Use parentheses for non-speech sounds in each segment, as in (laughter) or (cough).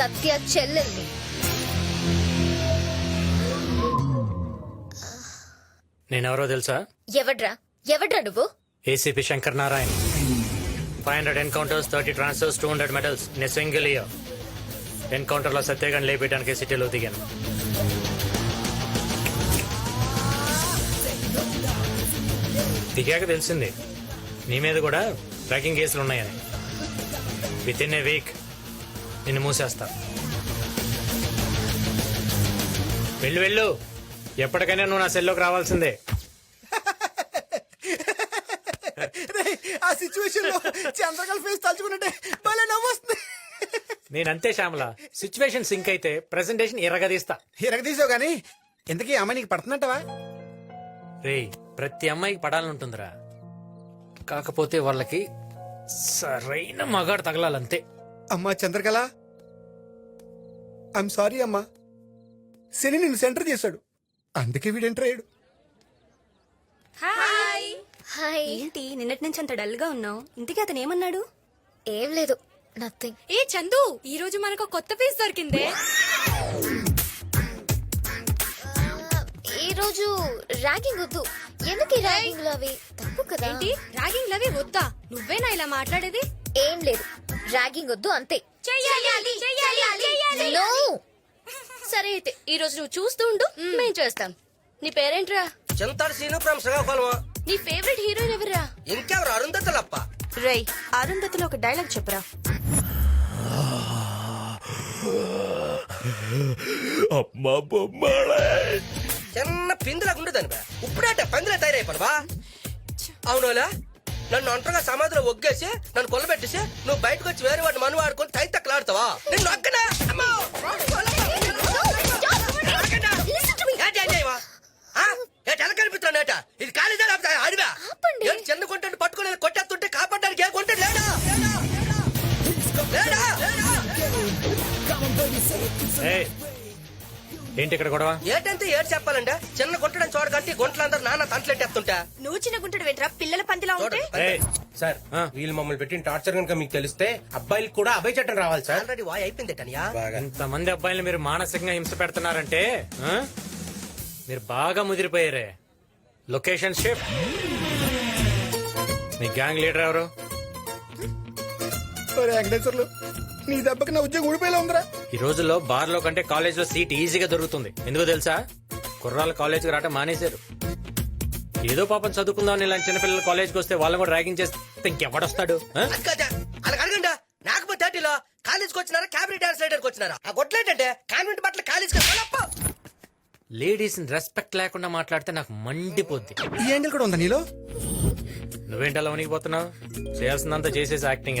సత్య చెల్లెల్ని. నేనెవరో తెలుసా? ఎవడ్రా? ఎవడ్రా నువ్వు? ACP Shankar Narayan. Five hundred encounters thirty transfers two hundred medals నేను సింగిల్ ఇయర్. ఎన్కౌంటర్లో సత్యగాన్ని లేపేయడానికి సిటీలో దిగాను. దిగాక తెలిసింది. నీ మీద కూడా ట్రాకింగ్ కేసులు ఉన్నాయని. విత్ ఇన్ ఏ వీక్ నిన్ను మూసేస్తా. వెళ్ళు వెళ్ళు. ఎప్పటికైనా నువ్వు నా సెల్లోకి రావాల్సిందే. ఆ సిచ్యువేషన్లో చంద్రకళ ఫేస్ తలుచుకుంటే భలే నవ్వొస్తుంది. నేనంతే శ్యామల. సిచ్యువేషన్ సింక్ అయితే ప్రెసెంటేషన్ ఎర్రగదీస్తా ఇరగ తీసావు గానీ ఇంతకీ అమ్మాయి నీకు పడుతున్నట్టవా రేయ్ ప్రతి అమ్మాయికి పడాలంటుందిరా కాకపోతే వాళ్ళకి సరైన మగాడు తగలాలంతే. అమ్మా చంద్రకళ. ఐఎమ్ సారీ అమ్మా. శని నిన్ను సెంటర్ చేశాడు. అందుకే వీడు ఎంటర్ అయ్యాడు. హాయ్ హాయ్ ఏంటి నిన్నటి నుంచి అంత డల్గా ఉన్నావు? ఇంతకీ అతను ఏమన్నాడు? ఏం లేదు నథింగ్ ఏ చందు ఈ రోజు మనకు కొత్త పీస్ దొరికిందే. ఈ రోజు ర్యాగింగ్ వద్దు. ఎందుకు ఈ ర్యాగింగ్ అవి తప్పు కదా. ఏంటి? ర్యాగింగ్ లవి వద్దా? నువ్వేనా ఇలా మాట్లాడేది? ఏం లేదు. ర్యాగింగ్ వద్దు అంతే. చెయ్యాలి చెయ్యాలి No! సరే అయితే ఈ రోజు నువ్వు చూస్తూ ఉండు మేం చేస్తాం. నీ పేరేంట్రా? చింతాడు సీను ఫ్రమ్ శ్రీకాకుళం నీ ఫేవరెట్ హీరోయిన్ ఎవరా ఇంకెవరు? అరుంధతులప్ప. రేయ్ అరుంధతిలో ఒక డైలాగ్ చెప్పరా? చిన్న పిందులా ఉండదని బా. ఇప్పుడేట పందిలా తయారైపోను బా అవునోలా? నన్ను ఒంటరిగా సమాధిలో ఒగ్గేసి నన్ను కొలబెట్టేసి నువ్వు బయటకు వచ్చి వేరే వాడిని మనువాడుకొని తై తక్కలాడతావా నిన్ను ఒక్కనా! ఏంటి ఇక్కడ గొడవ? ఏటంటే ఏడు చెప్పాలంటే చిన్న గుంటడని చూడకంటే గుంటలందరూ నాన్న తంటలెట్టేస్తుంటా. నువ్వు చిన్న గుంటడు వెంట్రా? పిల్లల పందిలా ఉంటే? సార్ ఆ. వీళ్ళు మమ్మల్ని పెట్టిన టార్చర్ కనుక మీకు తెలిస్తే అబ్బాయిలకు కూడా అభయ చట్టం రావాలి సార్. ఆల్రెడీ వాయ్ అయిపోయింది టనియా. ఇంతమంది అబ్బాయిలు మీరు మానసికంగా హింస పెడుతున్నారంటే? మీరు బాగా ముదిరిపోయారే. Location shift. మీ గ్యాంగ్ లీడర్ ఎవరు? వెంకటేశ్వర్లు. నీ దెబ్బకి నా ఉద్యోగం ఊడిపోయేలా ఉందిరా. ఈ రోజుల్లో బార్లో కంటే కాలేజ్లో సీట్ ఈజీగా దొరుకుతుంది. ఎందుకు తెలుసా? కుర్రాళ్ళు కాలేజ్కి రావటం మానేశారు. ఏదో పాపం చదువుకుందాం ఇలాంటి చిన్నపిల్లలు కాలేజ్కి వస్తే వాళ్ళని కూడా ర్యాగింగ్ చేస్తే ఇంకెవడొస్తాడు? ఆ? అలా అడగండా? నాకు థర్టీలో కాలేజ్కి వచ్చినారా క్యాబినెట్ డాన్స్ రైడర్కి వచ్చినారా? ఆ గొట్లేటంటే కాన్వెంట్ బట్టలు కాలేజ్కి లేడీస్ రెస్పెక్ట్ లేకుండా మాట్లాడితే నాకు మండిపోద్ది. ఈ యాంగిల్ కూడా ఉందా నీలో? నువ్వేంటి అలా వణికిపోతున్నావు? చేయాల్సిందంతా చేసేసి యాక్టింగ్?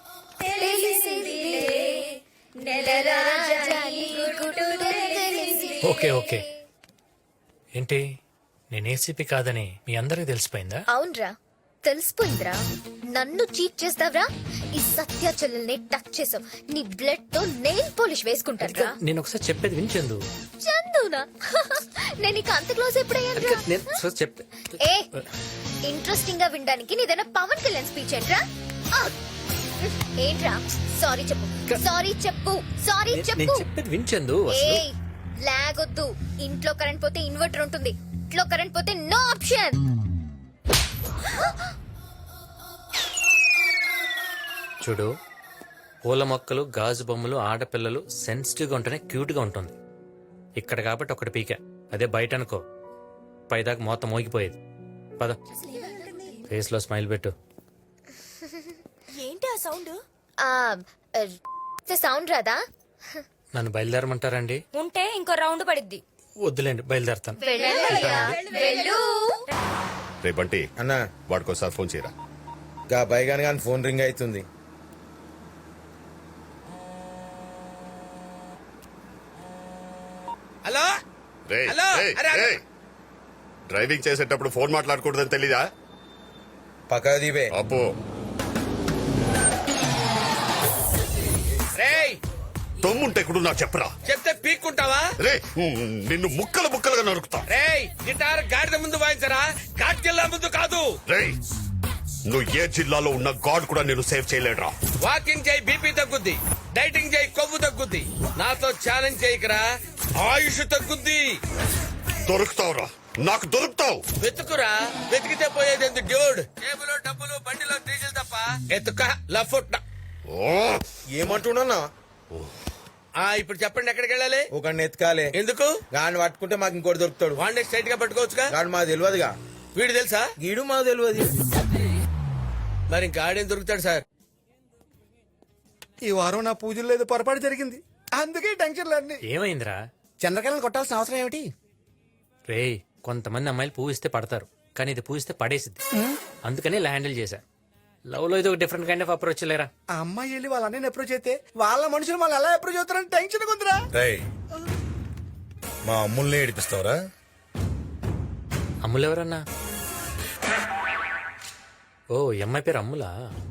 Okay okay. ఏంటి నేను ఏసీపీ కాదని మీ అందరికి తెలిసిపోయిందా? అవునరా తెలిసిపోయిందిరా. నన్ను చీట్ చేస్తావరా? ఈ సత్య చెల్లెల్ని టచ్ చేసావు. నీ బ్లడ్తో నెయిల్ పాలిష్ వేసుకుంటారా నేను ఒకసారి చెప్పేది వినిచెందు చందునా? (laughs) నేను ఇక అంత క్లోజ్ ఎప్పుడయ్యాను నేను ఒకసారి చెప్తే ఏ ఇంట్రెస్టింగ్గా వినడానికి నీదైనా పవన్ కళ్యాణ్ స్పీచ్ ఏంట్రా! ఏంట్రా? సారీ చెప్పు. సారీ చెప్పు. సారీ నేను చెప్పు. చెప్పేది వినిచెందు ఏ అసలు లాగొద్దు ఇంట్లో కరెంట్ పోతే ఇన్వర్టర్ ఉంటుంది. ఇంట్లో కరెంట్ పోతే నో ఆప్షన్ చూడు పూల మొక్కలు గాజు బొమ్మలు ఆడపిల్లలు సెన్సిటివ్గా ఉంటేనే క్యూట్గా ఉంటుంది. ఇక్కడ కాబట్టి ఒకటి పీక. అదే బయట అనుకో. పైదాకా మొత్తం మోగిపోయేది. పద. ఫేస్లో స్మైల్ పెట్టు. సౌండ్? రాదా? నన్ను బయలుదేరమంటారండి? ఉంటే ఇంకో రౌండ్ పడిద్ది. వద్దులేండి బయలుదేరతాను. రే బంటి అన్నా. వాడికోసారి ఫోన్ చేయరా. గా బైగాని కానీ ఫోన్ రింగ్ అవుతుంది హలో? రే హలో, అరే, అరే. డ్రైవింగ్ చేసేటప్పుడు ఫోన్ మాట్లాడకూడదని తెలీదా? పక్క దీపే అబ్బో. తమ్ముంటే కూడా నాకు చెప్పరా. చెప్తే పీక్కుంటావా? రే నిన్ను ముక్కలు ముక్కలుగా నరుకుతా. రేయ్ గిటార్ గాడిద ముందు వాయించరా? ఘాట్కెళ్ళ ముందు కాదు. రే నువ్వు ఏ జిల్లాలో ఉన్న గాడ్ కూడా నేను సేవ్ చేయలేడురా. వాకింగ్ చేయి బీపీ తగ్గుద్ది డైటింగ్ చేయి కొవ్వు తగ్గుద్ది. నాతో ఛాలెంజ్ చేయకరా ఆయుష్ తగ్గుద్ది. దొరుకుతావురా నాకు దొరుకుతావు. వెతుకురా వెతికితే పోయేది ఎందుకు డ్యూడ్ టేబుల్ డబ్బులు బండిలో డీజిల్ తప్ప ఎత్తుక లఫుట్ ఓ ఏమంటున్నా ఆ ఇప్పుడు చెప్పండి ఎక్కడికి వెళ్ళాలి? ఒక ఎత్కాలే ఎందుకు? గాని పట్టుకుంటే మాకు ఇంకోటి దొరుకుతాడు. డే స్ట్రైట్గా పట్టుకోవచ్చుగా? గాని మాకు తెలియదుగా వీడు తెలుసా? గీడు మాకు తెలియదు మరి ఇంకా ఆడేం దొరుకుతాడు సార్? ఈ వారం నా పూజలు లేదు పొరపాటు జరిగింది. అందుకే టెన్షన్లు అన్ని. ఏమైందిరా? చంద్రకళను కొట్టాల్సిన అవసరం ఏమిటి? రేయ్ కొంతమంది అమ్మాయిలు పూవిస్తే పడతారు. కానీ ఇది పూవిస్తే పడేసిద్ది. అందుకని ఇలా హ్యాండిల్ చేశా. లవ్లో ఇది ఒక డిఫరెంట్ కైండ్ ఆఫ్ అప్రోచ్ లేరా? ఆ అమ్మాయి వెళ్ళి వాళ్ళ అన్నయ్యని అప్రోచ్ అయితే వాళ్ళ మనుషులు వాళ్ళు ఎలా అప్రోచ్ అవుతారని టెన్షన్ ఉందిరా. రేయ్ మా అమ్ముల్ని ఏడిపిస్తావరా? అమ్ములు ఎవరన్నా? ఓ ఈ అమ్మాయి పేరు అమ్ములా?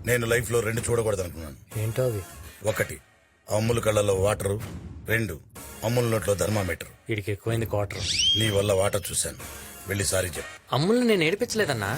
నేను లైఫ్లో రెండు చూడకూడదు అనుకున్నాను ఏంటో అవి ఒకటి అమ్ముల కళ్ళలో వాటరు. రెండు అమ్ముల నోట్లో థర్మామీటర్. వీడికి ఎక్కువైంది క్వార్టర్ నీ వల్ల వాటర్ చూశాను. వెళ్ళి సారీ చెప్పు. అమ్ముల్ని నేను ఏడిపించలేదన్నా?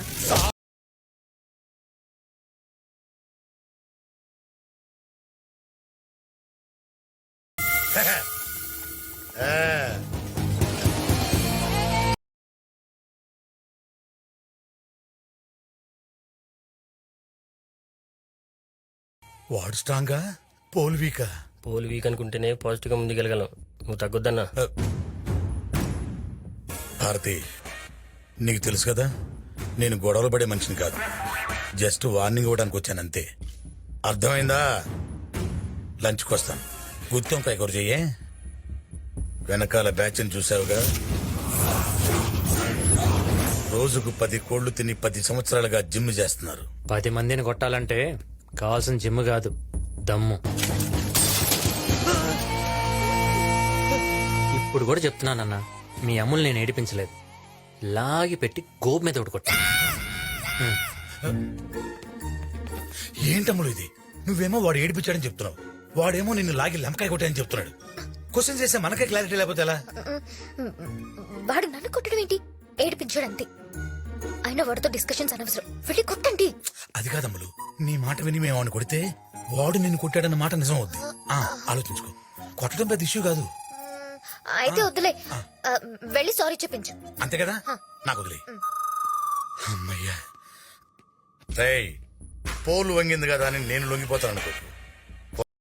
వాడు స్ట్రాంగా? పోల్ వీకా? పోల్ వీక్ అనుకుంటేనే పాజిటివ్గా ముందుకెళ్ళగలం. నువ్వు తగ్గొద్దన్నా. భారతి నీకు తెలుసు కదా నేను గొడవలు పడే మనిషిని కాదు. జస్ట్ వార్నింగ్ ఇవ్వడానికి వచ్చాను అంతే అర్థమైందా? లంచ్కి వస్తాను. గుత్తంకాయ కూర చెయ్యే? వెనకాల బ్యాచ్ని చూసావుగా? రోజుకు పది కోళ్ళు తిని పది సంవత్సరాలుగా జిమ్ చేస్తున్నారు. పది మందిని కొట్టాలంటే కావాల్సిన జిమ్ కాదు దమ్ము. ఇప్పుడు కూడా చెప్తున్నానన్నా మీ అమ్ముల్ని నేను ఏడిపించలేదు. లాగి పెట్టి గోపు మీద ఒకటి కొట్టా. ఏంటమ్ముడు ఇది? నువ్వేమో వాడు ఏడిపించాడని చెప్తున్నావు. వాడేమో నిన్ను లాగి లెంకాయ కొట్టాయని చెప్తున్నాడు. క్వశ్చన్ చేస్తే మనకే క్లారిటీ లేకపోతే ఎలా? వాడు నన్ను కొట్టడం ఏంటి? ఏడిపించాడు అంతే. అయినా వాడితో డిస్కషన్స్ అనవసరం. వెళ్ళి కొట్టండి. అది కాదమ్ములు నీ మాట విని మేము వాడిని కొడితే వాడు నిన్ను కొట్టాడన్న మాట నిజం అవుద్ది. ఆ, ఆలోచించుకో. కొట్టడం పెద్ద ఇష్యూ కాదు. అయితే వద్దులే. ఆ, వెళ్ళి సారీ చెప్పించు. అంతే కదా? నాకు వదిలే. అమ్మయ్యా. రేయ్ పోలు వంగింది కదా అని నేను లొంగిపోతాను అనుకో.